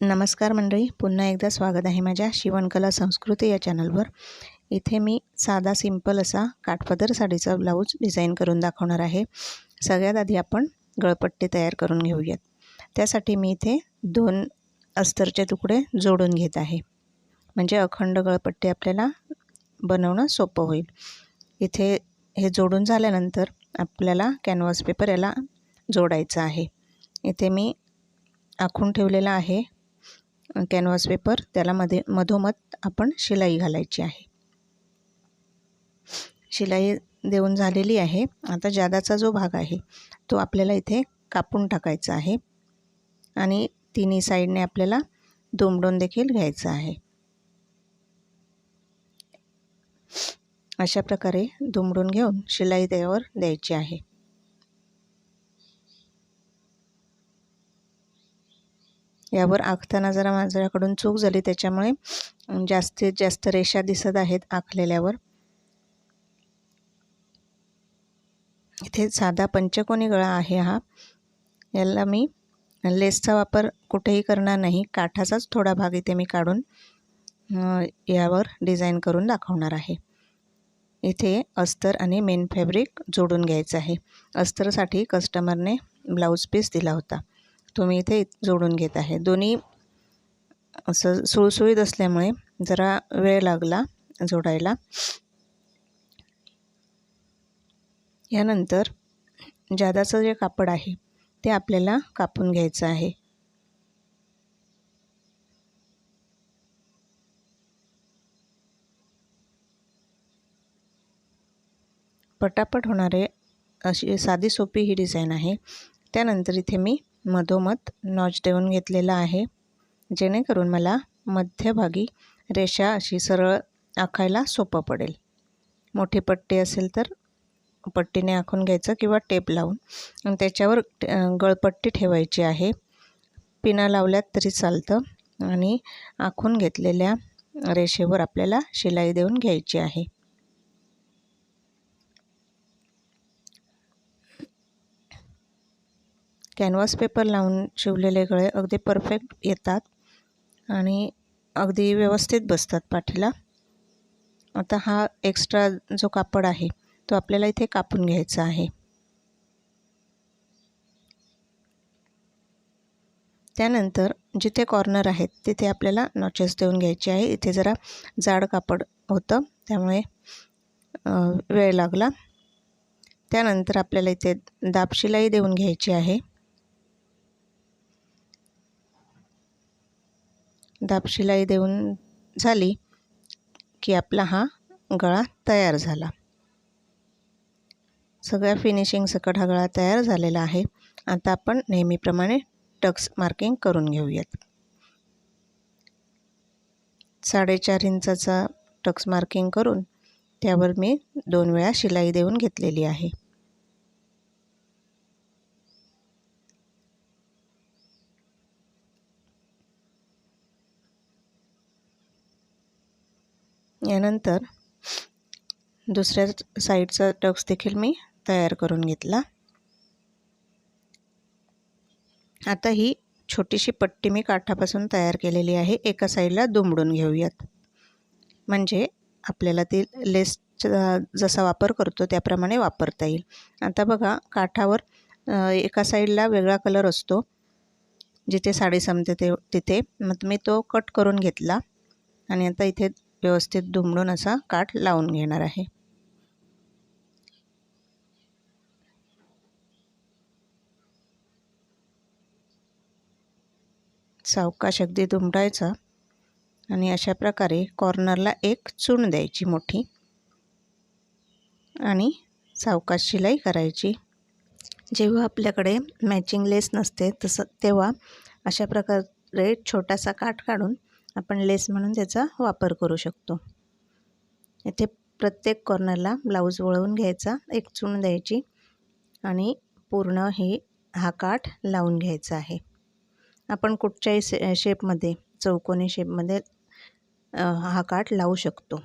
नमस्कार मंडळी पुन्हा एकदा स्वागत आहे माझ्या शिवणकला संस्कृती या चॅनलवर. इथे मी साधा सिंपल असा काठपदर साडीचा ब्लाऊज डिझाईन करून दाखवणार आहे. सगळ्यात आधी आपण गळपट्टी तयार करून घेऊयात. त्यासाठी मी इथे दोन अस्तरचे तुकडे जोडून घेत आहे. म्हणजे अखंड गळपट्टी आपल्याला बनवणं सोपं होईल. इथे हे जोडून झाल्यानंतर आपल्याला कॅनव्हास पेपर याला जोडायचं आहे. इथे मी आखून ठेवलेला आहे कॅनव्हास पेपर त्याला मध्ये मधोमध आपण शिलाई घालायची आहे. शिलाई देऊन झालेली आहे. आता जादाचा जो भाग आहे तो आपल्याला इथे कापून टाकायचा आहे. आणि तिन्ही साईडने आपल्याला दुमडून देखील घ्यायचं आहे. अशा प्रकारे दुमडून घेऊन शिलाई त्यावर द्यायची आहे. यावर आखताना जरा माझ्याकडून चूक झाली त्याच्यामुळे जास्तीत जास्त रेषा दिसत आहेत आखलेल्यावर. इथे साधा पंचकोनी गळा आहे हा. याला मी लेसचा वापर कुठेही करणार नाही काठाचाच थोडा भाग इथे मी काढून यावर डिझाईन करून दाखवणार आहे. इथे अस्तर आणि मेन फॅब्रिक जोडून घ्यायचं आहे. अस्तरसाठी कस्टमरने ब्लाऊज पीस दिला होता. तो मी इथे जोडून घेत आहे. दोन्ही असं सुळसुळीत असल्यामुळे जरा वेळ लागला जोडायला. यानंतर जादाचं जे कापड आहे ते आपल्याला कापून घ्यायचं आहे. पटापट होणारे अशी साधी सोपी ही डिझाईन आहे. त्यानंतर इथे मी मधोमध नॉच देऊन घेतलेला आहे. जेणेकरून मला मध्यभागी रेषा अशी सरळ आखायला सोपं पडेल. मोठी पट्टी असेल तर पट्टीने आखून घ्यायचं किंवा टेप लावून. त्याच्यावर गळपट्टी ठेवायची आहे. पिना लावल्यात तरी चालतं. आणि आखून घेतलेल्या रेषेवर आपल्याला शिलाई देऊन घ्यायची आहे. कॅनव्हास पेपर लावून शिवलेले गळे अगदी परफेक्ट येतात आणि अगदी व्यवस्थित बसतात पाठीला. आता हा एक्स्ट्रा जो कापड आहे तो आपल्याला इथे कापून घ्यायचा आहे. त्यानंतर जिथे कॉर्नर आहेत तिथे आपल्याला नॉचेस देऊन घ्यायचे आहे. इथे जरा जाड कापड होतं त्यामुळे वेळ लागला. त्यानंतर आपल्याला इथे दाबशिलाई देऊन घ्यायची आहे. दाबशिलाई देऊन झाली की आपला हा गळा तयार झाला. सगळ्या फिनिशिंग सकट हा गळा तयार झालेला आहे. आता आपण नेहमीप्रमाणे टक्स मार्किंग करून घेऊयात. साडेचार इंचाचा टक्स मार्किंग करून त्यावर मी दोन वेळा शिलाई देऊन घेतलेली आहे. यानंतर दुसऱ्या साईडचा टक्स देखील मी तयार करून घेतला. आता ही छोटीशी पट्टी मी काठापासून तयार केलेली आहे. एका साईडला दुमडून घेऊयात. म्हणजे आपल्याला ती लेसचा जसा वापर करतो त्याप्रमाणे वापरता येईल. आता बघा काठावर एका साईडला वेगळा कलर असतो. जिथे साडी संपते ते तिथे. मग मी तो कट करून घेतला. आणि आता इथे व्यवस्थित दुमडून असा काठ लावून घेणार आहे. सावकाश अगदी दुमडायचा आणि अशा प्रकारे कॉर्नरला एक चूण द्यायची मोठी आणि सावकाश शिलाई करायची. जेव्हा आपल्याकडे मॅचिंग लेस नसते तसं तेव्हा अशा प्रकारे छोटासा काठ काढून आपण लेस म्हणून त्याचा वापर करू शकतो. येथे प्रत्येक कॉर्नरला ब्लाऊज वळवून घ्यायचा एक चून द्यायची आणि पूर्ण ही हा काठ लावून घ्यायचा आहे. आपण कुठच्याही से शेपमध्ये चौकोनी शेपमध्ये हा काठ लावू शकतो.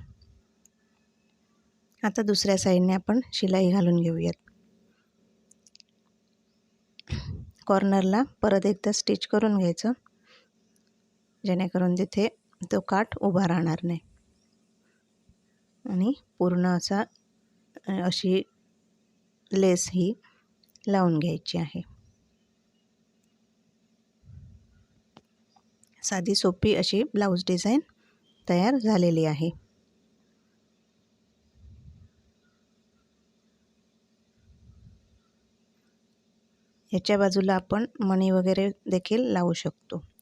आता दुसऱ्या साईडने आपण शिलाई घालून घेऊयात. कॉर्नरला परत एकदा स्टिच करून घ्यायचं. जेणेकरून तिथे तो काठ उभा राहणार नाही. आणि पूर्ण असा अशी लेस ही लावून घ्यायची आहे. साधी सोपी अशी ब्लाऊज डिझाईन तयार झालेली आहे. याच्या बाजूला आपण मणी वगैरे देखील लावू शकतो.